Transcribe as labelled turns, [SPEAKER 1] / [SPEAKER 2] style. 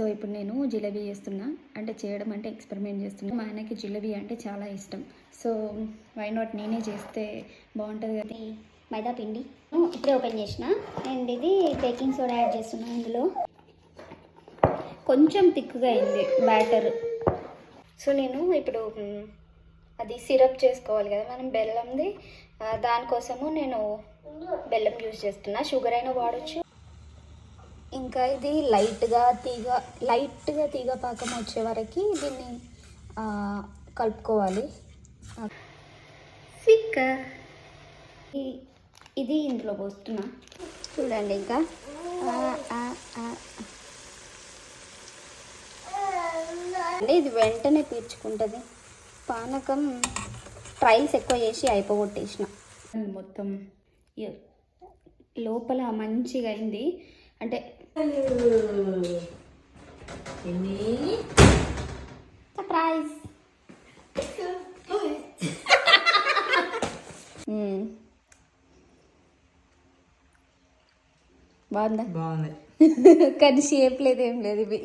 [SPEAKER 1] So ఇప్పుడు నేను జిలేబీ చేస్తున్నా. అంటే చేయడం అంటే ఎక్స్పెరిమెంట్ చేస్తున్నా. మా ఆయనకి జిలేబీ అంటే చాలా ఇష్టం. సో వై నాట్ నేనే చేస్తే బాగుంటుంది కదా.
[SPEAKER 2] మైదా పిండి. ఇప్పుడే ఓపెన్ చేసిన. అండ్ ఇది బేకింగ్ సోడా యాడ్ చేస్తున్నాను ఇందులో.
[SPEAKER 1] కొంచెం థిక్గా అయింది బ్యాటర్. సో నేను ఇప్పుడు అది సిరప్ చేసుకోవాలి కదా. మనం బెల్లంది దానికోసము నేను బెల్లం యూజ్ చేస్తున్నా. షుగర్ అయినా వాడచ్చు. ఇంకా ఇది లైట్గా తీగ లైట్గా తీగ పాకం వచ్చే వరకు దీన్ని కలుపుకోవాలి. ఫిక్క
[SPEAKER 2] ఈ- ఇది ఇందులో పోస్తున్నా. చూడండి ఇంకా.
[SPEAKER 1] ఇది వెంటనే పీల్చుకుంటుంది. పానకం ట్రయల్స్ ఎక్కువ చేసి అయిపోగొట్టేసిన. మొత్తం లోపల మంచిగా అయింది. అంటే
[SPEAKER 2] సర్ప్రైజ్
[SPEAKER 1] మ్మ్. బాగుందా?
[SPEAKER 3] బాగుంది.
[SPEAKER 1] కానీ షేప్ లేదు ఏం లేదు ఇవి.